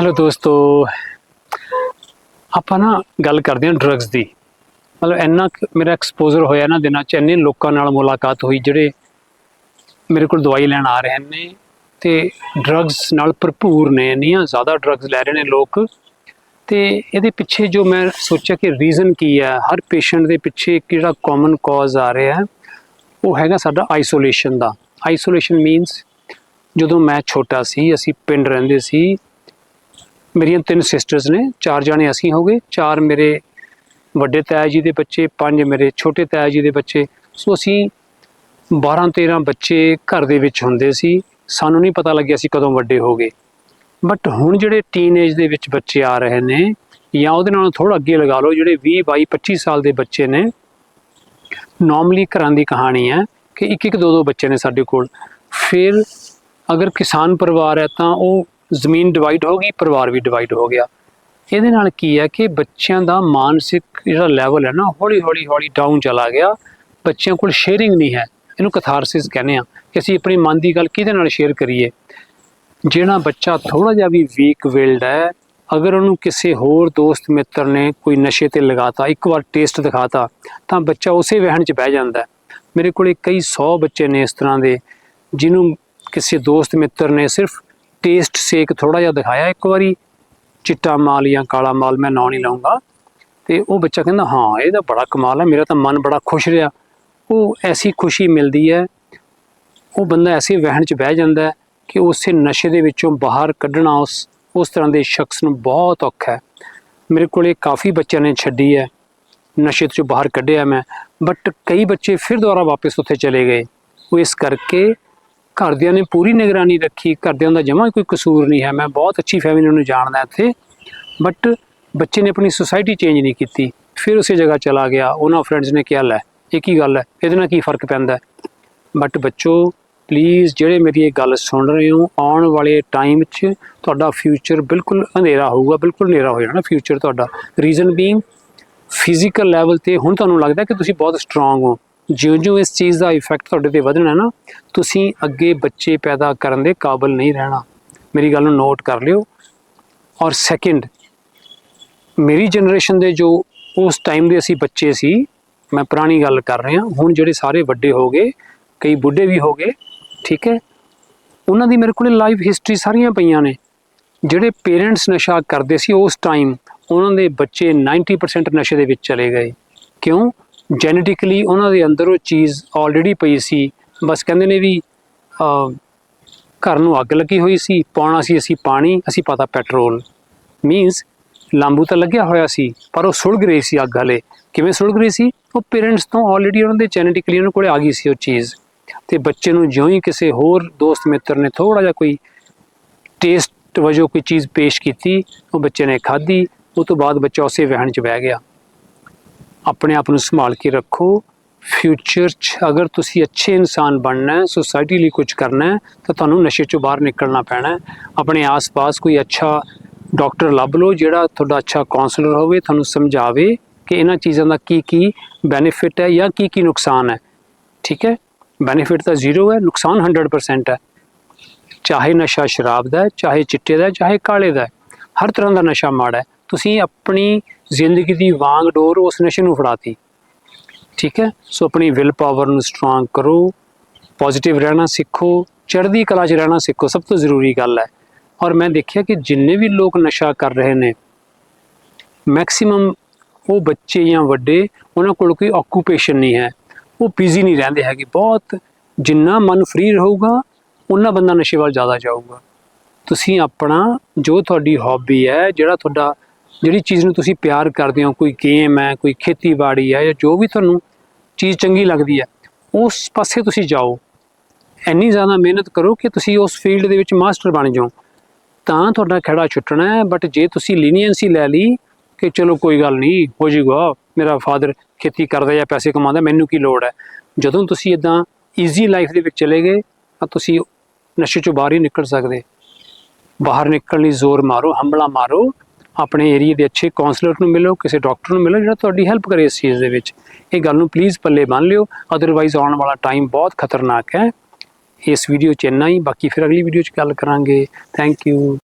Hello ਦੋਸਤੋ। ਆਪਾਂ ਨਾ ਗੱਲ ਕਰਦੇ ਹਾਂ ਡਰੱਗਸ ਦੀ। ਮਤਲਬ ਇੰਨਾ ਕੁ ਮੇਰਾ ਐਕਸਪੋਜ਼ਰ ਹੋਇਆ ਨਾ ਦਿਨਾਂ ਚ, ਇੰਨੇ ਲੋਕਾਂ ਨਾਲ ਮੁਲਾਕਾਤ ਹੋਈ ਜਿਹੜੇ ਮੇਰੇ ਕੋਲ ਦਵਾਈ ਲੈਣ ਆ ਰਹੇ ਨੇ ਤੇ ਡਰੱਗਸ ਨਾਲ ਭਰਪੂਰ ਨੇ, ਇੰਨੀਆਂ ਜ਼ਿਆਦਾ ਡਰੱਗਸ ਲੈ ਰਹੇ ਨੇ ਲੋਕ। ਤੇ ਇਹਦੇ ਪਿੱਛੇ ਜੋ ਮੈਂ ਸੋਚਿਆ ਕਿ ਰੀਜ਼ਨ ਕੀ ਹੈ, ਹਰ ਪੇਸ਼ੈਂਟ ਦੇ ਪਿੱਛੇ ਇੱਕ ਜਿਹੜਾ ਕਾਮਨ ਕਾਜ਼ ਆ ਰਿਹਾ ਹੈ, ਉਹ ਹੈਗਾ ਸਾਡਾ ਆਈਸੋਲੇਸ਼ਨ ਦਾ। ਆਈਸੋਲੇਸ਼ਨ ਮੀਨਸ ਜਦੋਂ ਮੈਂ ਛੋਟਾ ਸੀ, ਅਸੀਂ ਪਿੰਡ ਰਹਿੰਦੇ ਸੀ ਮੇਰੀਆਂ ਤਿੰਨ ਸਿਸਟਰਸ ਨੇ, ਚਾਰ ਜਾਣੇ ਅਸੀਂ ਹੋ ਗਏ, ਚਾਰ ਮੇਰੇ ਵੱਡੇ ਤਾਇਆ ਜੀ ਦੇ ਬੱਚੇ, ਪੰਜ ਮੇਰੇ ਛੋਟੇ ਤਾਇਆ ਜੀ ਦੇ ਬੱਚੇ। ਸੋ ਅਸੀਂ 12 13 ਬੱਚੇ ਘਰ ਦੇ ਵਿੱਚ ਹੁੰਦੇ ਸੀ, ਸਾਨੂੰ ਨਹੀਂ ਪਤਾ ਲੱਗਿਆ ਅਸੀਂ ਕਦੋਂ ਵੱਡੇ ਹੋ ਗਏ। ਬਟ ਹੁਣ ਜਿਹੜੇ ਟੀਨੇਜ ਦੇ ਵਿੱਚ ਬੱਚੇ ਆ ਰਹੇ ਨੇ, ਜਾਂ ਉਹਦੇ ਨਾਲੋਂ ਥੋੜਾ ਅੱਗੇ ਲਗਾ ਲਓ, ਜਿਹੜੇ 20 22 25 ਸਾਲ ਦੇ ਬੱਚੇ ਨੇ ਨਾਰਮਲੀ ਘਰਾਂ ਦੀ ਕਹਾਣੀ ਹੈ ਕਿ ਇੱਕ ਇੱਕ ਦੋ ਦੋ ਬੱਚੇ ਨੇ ਸਾਡੇ ਕੋਲ। ਫਿਰ ਅਗਰ ਕਿਸਾਨ ਪਰਿਵਾਰ ਹੈ ਤਾਂ ਉਹ ਜ਼ਮੀਨ ਡਿਵਾਈਡ ਹੋ ਗਈ, ਪਰਿਵਾਰ ਵੀ ਡਿਵਾਈਡ ਹੋ ਗਿਆ। ਇਹਦੇ ਨਾਲ ਕੀ ਹੈ ਕਿ ਬੱਚਿਆਂ ਦਾ ਮਾਨਸਿਕ ਜਿਹੜਾ ਲੈਵਲ ਹੈ ਨਾ, ਹੌਲੀ ਹੌਲੀ ਹੌਲੀ ਡਾਊਨ ਚਲਾ ਗਿਆ। ਬੱਚਿਆਂ ਕੋਲ ਸ਼ੇਅਰਿੰਗ ਨਹੀਂ ਹੈ। ਇਹਨੂੰ ਕਥਾਰਸਿਸ ਕਹਿੰਦੇ ਆ ਕਿ ਅਸੀਂ ਆਪਣੀ ਮਨ ਦੀ ਗੱਲ ਕਿਹਦੇ ਨਾਲ ਸ਼ੇਅਰ ਕਰੀਏ? ਜਿਹੜਾ ਬੱਚਾ ਥੋੜਾ ਜਿਹਾ ਵੀ ਵੀਕ ਵਿਲਡ ਹੈ, ਅਗਰ ਉਹਨੂੰ ਕਿਸੇ ਹੋਰ ਦੋਸਤ ਮਿੱਤਰ ਨੇ ਕੋਈ ਨਸ਼ੇ ਤੇ ਲਗਾਤਾ, ਇੱਕ ਵਾਰ ਟੇਸਟ ਦਿਖਾਤਾ, ਤਾਂ ਬੱਚਾ ਉਸੇ ਵਹਿਣ 'ਚ ਬਹਿ ਜਾਂਦਾ ਮੇਰੇ ਕੋਲੇ ਕਈ 100 ਬੱਚੇ ਨੇ ਇਸ ਤਰ੍ਹਾਂ ਦੇ, ਜਿਹਨੂੰ ਕਿਸੇ ਦੋਸਤ ਮਿੱਤਰ ਨੇ ਸਿਰਫ ਟੇਸਟ ਸੇਕ ਥੋੜਾ ਜਿਹਾ ਦਿਖਾਇਆ ਇੱਕ ਵਾਰੀ। ਚਿੱਟਾ ਮਾਲ ਜਾਂ ਕਾਲਾ ਮਾਲ ਮੈਂ ਨਾਂ ਨਹੀਂ ਲਾਉਂਗਾ ਤੇ ਉਹ ਬੱਚਾ ਕਹਿੰਦਾ, ਹਾਂ ਇਹਦਾ ਬੜਾ ਕਮਾਲ ਹੈ, ਮੇਰਾ ਤਾਂ ਮਨ ਬੜਾ ਖੁਸ਼ ਰਿਹਾ। ਉਹ ਐਸੀ ਖੁਸ਼ੀ ਮਿਲਦੀ ਹੈ, ਉਹ ਬੰਦਾ ਐਸੇ ਵਹਿਣ 'ਚ ਬਹਿ ਜਾਂਦਾ ਹੈ ਕਿ ਉਸੇ ਨਸ਼ੇ ਦੇ ਵਿੱਚੋਂ ਬਾਹਰ ਕੱਢਣਾ ਉਸ ਉਸ ਤਰ੍ਹਾਂ ਦੇ ਸ਼ਖਸ ਨੂੰ ਬਹੁਤ ਔਖਾ ਹੈ। ਮੇਰੇ ਕੋਲੇ ਕਾਫੀ ਬੱਚਿਆਂ ਨੇ ਛੱਡੀ ਹੈ, ਨਸ਼ੇ ਤੋਂ ਬਾਹਰ ਕੱਢਿਆ ਮੈਂ ਬਟ ਕਈ ਬੱਚੇ ਫਿਰ ਦੁਬਾਰਾ ਵਾਪਸ ਉੱਥੇ ਚਲੇ ਗਏ। ਉਹ ਇਸ ਕਰਕੇ ਘਰਦਿਆਂ ਨੇ ਪੂਰੀ ਨਿਗਰਾਨੀ ਰੱਖੀ, ਘਰਦਿਆਂ ਦਾ ਜਮਾਂ ਕੋਈ ਕਸੂਰ ਨਹੀਂ ਹੈ। ਮੈਂ ਬਹੁਤ ਅੱਛੀ ਫੈਮਿਲੀ ਨੂੰ ਜਾਣਦਾ ਇੱਥੇ ਬਟ ਬੱਚੇ ਨੇ ਆਪਣੀ ਸੋਸਾਇਟੀ ਚੇਂਜ ਨਹੀਂ ਕੀਤੀ। ਫਿਰ ਉਸੇ ਜਗ੍ਹਾ ਚਲਾ ਗਿਆ। ਉਹਨਾਂ ਫਰੈਂਡਸ ਨੇ ਕਿਹਾ, ਲੈ, ਇਹ ਕੀ ਗੱਲ ਹੈ? ਇਹਦੇ ਨਾਲ ਕੀ ਫ਼ਰਕ ਪੈਂਦਾ ਬਟ ਬੱਚੋ ਪਲੀਜ਼ ਜਿਹੜੇ ਮੇਰੀ ਇਹ ਗੱਲ ਸੁਣ ਰਹੇ ਹੋ, ਆਉਣ ਵਾਲੇ ਟਾਈਮ 'ਚ ਤੁਹਾਡਾ ਫਿਊਚਰ ਬਿਲਕੁਲ ਹਨੇਰਾ ਹੋਊਗਾ, ਬਿਲਕੁਲ ਹਨੇਰਾ ਹੋ ਜਾਣਾ ਫਿਊਚਰ ਤੁਹਾਡਾ। ਰੀਜ਼ਨ ਬੀਇੰਗ ਫਿਜ਼ੀਕਲ ਲੈਵਲ ਤੇ ਹੁਣ ਤੁਹਾਨੂੰ ਲੱਗਦਾ ਕਿ ਤੁਸੀਂ ਬਹੁਤ ਸਟਰੋਂਗ ਹੋ। ਜਿਉਂ-ਜਿਉਂ ਇਸ ਚੀਜ਼ ਦਾ ਇਫੈਕਟ ਤੁਹਾਡੇ ਤੇ ਵਧਣਾ ਨਾ, ਤੁਸੀਂ ਅੱਗੇ ਬੱਚੇ ਪੈਦਾ ਕਰਨ ਦੇ ਕਾਬਿਲ ਨਹੀਂ ਰਹਿਣਾ। ਮੇਰੀ ਗੱਲ ਨੂੰ ਨੋਟ ਕਰ ਲਿਓ। ਔਰ ਸੈਕਿੰਡ ਮੇਰੀ ਜਨਰੇਸ਼ਨ ਦੇ ਜੋ ਉਸ ਟਾਈਮ ਦੇ ਅਸੀਂ ਬੱਚੇ ਸੀ, ਮੈਂ ਪੁਰਾਣੀ ਗੱਲ ਕਰ ਰਿਹਾ, ਹੁਣ ਜਿਹੜੇ ਸਾਰੇ ਵੱਡੇ ਹੋ ਗਏ, ਕਈ ਬੁੱਢੇ ਵੀ ਹੋ ਗਏ, ਠੀਕ ਹੈ? ਉਹਨਾਂ ਦੀ ਮੇਰੇ ਕੋਲੇ ਲਾਈਫ ਹਿਸਟਰੀ ਸਾਰੀਆਂ ਪਈਆਂ ਨੇ। ਜਿਹੜੇ ਪੇਰੈਂਟਸ ਨਸ਼ਾ ਕਰਦੇ ਸੀ ਉਸ ਟਾਈਮ ਉਹਨਾਂ ਦੇ ਬੱਚੇ 90% ਨਸ਼ੇ ਦੇ ਵਿੱਚ ਚਲੇ ਗਏ। ਕਿਉਂ? ਜੈਨੇਟਿਕਲੀ ਉਹਨਾਂ ਦੇ ਅੰਦਰ ਉਹ ਚੀਜ਼ ਆਲਰੇਡੀ ਪਈ ਸੀ। ਬਸ ਕਹਿੰਦੇ ਨੇ ਵੀ ਘਰ ਨੂੰ ਅੱਗ ਲੱਗੀ ਹੋਈ ਸੀ, ਪਾਉਣਾ ਸੀ ਅਸੀਂ ਪਾਣੀ, ਅਸੀਂ ਪਤਾ ਪੈਟਰੋਲ। ਮੀਨਸ ਲਾਂਬੂ ਤਾਂ ਲੱਗਿਆ ਹੋਇਆ ਸੀ, ਪਰ ਉਹ ਸੁਲਗ ਰਹੀ ਸੀ ਅੱਗ ਵਾਲੇ। ਕਿਵੇਂ ਸੁਲਗ ਰਹੀ ਸੀ? ਉਹ ਪੇਰੈਂਟਸ ਤੋਂ ਆਲਰੇਡੀ ਉਹਨਾਂ ਦੇ ਜੈਨੇਟਿਕਲੀ ਉਹਨਾਂ ਕੋਲੇ ਆ ਗਈ ਸੀ ਉਹ ਚੀਜ਼। ਤੇ ਬੱਚੇ ਨੂੰ ਜਿਉਂ ਹੀ ਕਿਸੇ ਹੋਰ ਦੋਸਤ ਮਿੱਤਰ ਨੇ ਥੋੜਾ ਜਿਹਾ ਕੋਈ ਟੇਸਟ ਵਜੋਂ ਕੋਈ ਚੀਜ਼ ਪੇਸ਼ ਕੀਤੀ, ਉਹ ਬੱਚੇ ਨੇ ਖਾਧੀ, ਉਹ ਤੋਂ ਬਾਅਦ ਬੱਚਾ ਉਸੇ ਵਹਿਣ 'ਚ ਬਹਿ ਗਿਆ। ਆਪਣੇ ਆਪ ਨੂੰ ਸੰਭਾਲ ਕੇ ਰੱਖੋ। ਫਿਊਚਰ 'ਚ ਅਗਰ ਤੁਸੀਂ ਅੱਛੇ ਇਨਸਾਨ ਬਣਨਾ ਹੈ ਸੋਸਾਇਟੀ ਲਈ ਕੁਝ ਕਰਨਾ ਹੈ, ਤਾਂ ਤੁਹਾਨੂੰ ਨਸ਼ੇ 'ਚੋਂ ਬਾਹਰ ਨਿਕਲਣਾ ਪੈਣਾ ਹੈ। ਆਪਣੇ ਆਸ-ਪਾਸ ਕੋਈ ਅੱਛਾ ਡਾਕਟਰ ਲੱਭ ਲਓ, ਜਿਹੜਾ ਤੁਹਾਡਾ ਅੱਛਾ ਕਾਉਂਸਲਰ ਹੋਵੇ, ਤੁਹਾਨੂੰ ਸਮਝਾਵੇ ਕਿ ਇਹਨਾਂ ਚੀਜ਼ਾਂ ਦਾ ਕੀ ਕੀ ਬੈਨੀਫਿਟ ਹੈ ਜਾਂ ਕੀ ਕੀ ਨੁਕਸਾਨ ਹੈ। ਠੀਕ ਹੈ? ਬੈਨੀਫਿਟ ਤਾਂ ਜ਼ੀਰੋ ਹੈ, ਨੁਕਸਾਨ 100% ਹੈ। ਚਾਹੇ ਨਸ਼ਾ ਸ਼ਰਾਬ ਦਾ ਹੈ, ਚਾਹੇ ਚਿੱਟੇ ਦਾ ਹੈ, ਚਾਹੇ ਕਾਲੇ ਦਾ ਹੈ, ਹਰ ਤਰ੍ਹਾਂ ਦਾ ਨਸ਼ਾ ਮਾੜਾ ਹੈ। ਤੁਸੀਂ ਆਪਣੀ ਜ਼ਿੰਦਗੀ ਦੀ ਵਾਂਗ ਡੋਰ ਉਸ ਨਸ਼ੇ ਨੂੰ ਫੜਾਤੀ। ਠੀਕ ਹੈ? ਸੋ ਆਪਣੀ ਵਿਲ ਪਾਵਰ ਨੂੰ ਸਟਰੋਂਗ ਕਰੋ ਪੋਜ਼ਿਟਿਵ ਰਹਿਣਾ ਸਿੱਖੋ, ਚੜ੍ਹਦੀ ਕਲਾ 'ਚ ਰਹਿਣਾ ਸਿੱਖੋ, ਸਭ ਤੋਂ ਜ਼ਰੂਰੀ ਗੱਲ ਹੈ। ਔਰ ਮੈਂ ਦੇਖਿਆ ਕਿ ਜਿੰਨੇ ਵੀ ਲੋਕ ਨਸ਼ਾ ਕਰ ਰਹੇ ਨੇ ਮੈਕਸਿਮਮ ਉਹ ਬੱਚੇ ਜਾਂ ਵੱਡੇ, ਉਹਨਾਂ ਕੋਲ ਕੋਈ ਆਕੂਪੇਸ਼ਨ ਨਹੀਂ ਹੈ। ਉਹ ਬਿਜ਼ੀ ਨਹੀਂ ਰਹਿੰਦੇ ਹੈਗੇ। ਬਹੁਤ ਜਿੰਨਾ ਮਨ ਫ੍ਰੀ ਰਹੂਗਾ, ਉਹਨਾਂ ਬੰਦਾ ਨਸ਼ੇ ਵੱਲ ਜ਼ਿਆਦਾ ਜਾਊਗਾ। ਤੁਸੀਂ ਆਪਣਾ ਜੋ ਤੁਹਾਡੀ ਹੌਬੀ ਹੈ, ਜਿਹੜਾ ਤੁਹਾਡਾ ਜਿਹੜੀ ਚੀਜ਼ ਨੂੰ ਤੁਸੀਂ ਪਿਆਰ ਕਰਦੇ ਹੋ, ਕੋਈ ਗੇਮ ਹੈ, ਕੋਈ ਖੇਤੀਬਾੜੀ ਹੈ ਜਾਂ ਜੋ ਵੀ ਤੁਹਾਨੂੰ ਚੀਜ਼ ਚੰਗੀ ਲੱਗਦੀ ਹੈ, ਉਸ ਪਾਸੇ ਤੁਸੀਂ ਜਾਓ। ਇੰਨੀ ਜ਼ਿਆਦਾ ਮਿਹਨਤ ਕਰੋ ਕਿ ਤੁਸੀਂ ਉਸ ਫੀਲਡ ਦੇ ਵਿੱਚ ਮਾਸਟਰ ਬਣ ਜਾਓ। ਤਾਂ ਤੁਹਾਡਾ ਖੜਾ ਛੁੱਟਣਾ ਹੈ ਬਟ ਜੇ ਤੁਸੀਂ ਲੀਨੀਅੰਸੀ ਲੈ ਲਈ ਕਿ ਚਲੋ ਕੋਈ ਗੱਲ ਨਹੀਂ, ਹੋ ਜੂਗਾ ਮੇਰਾ ਫਾਦਰ ਖੇਤੀ ਕਰਦਾ ਜਾਂ ਪੈਸੇ ਕਮਾਉਂਦਾ, ਮੈਨੂੰ ਕੀ ਲੋੜ ਹੈ? ਜਦੋਂ ਤੁਸੀਂ ਇਦਾਂ ਈਜ਼ੀ ਲਾਈਫ ਦੇ ਵਿੱਚ ਚਲੇ ਗਏ, ਤਾਂ ਤੁਸੀਂ ਨਸ਼ੇ ਚੋਂ ਬਾਹਰ ਹੀ ਨਿਕਲ ਸਕਦੇ। ਬਾਹਰ ਨਿਕਲਣ ਲਈ ਜ਼ੋਰ ਮਾਰੋ ਹੰਬਲਾ ਮਾਰੋ ਆਪਣੇ ਏਰੀਆ ਦੇ ਅੱਛੇ ਕਾਉਂਸਲਰ ਨੂੰ ਮਿਲੋ, ਕਿਸੇ ਡਾਕਟਰ ਨੂੰ ਮਿਲੋ, ਜਿਹੜਾ ਤੁਹਾਡੀ ਹੈਲਪ ਕਰੇ ਇਸ ਚੀਜ਼ ਦੇ ਵਿੱਚ। ਇਹ ਗੱਲ ਨੂੰ ਪਲੀਜ਼ ਪੱਲੇ ਬੰਨ ਲਿਓ ਅਦਰਵਾਈਜ਼ ਆਉਣ ਵਾਲਾ ਟਾਈਮ ਬਹੁਤ ਖਤਰਨਾਕ ਹੈ। ਇਸ ਵੀਡੀਓ 'ਚ ਇੰਨਾ ਹੀ, ਬਾਕੀ ਫਿਰ ਅਗਲੀ ਵੀਡੀਓ 'ਚ ਗੱਲ ਕਰਾਂਗੇ। Thank you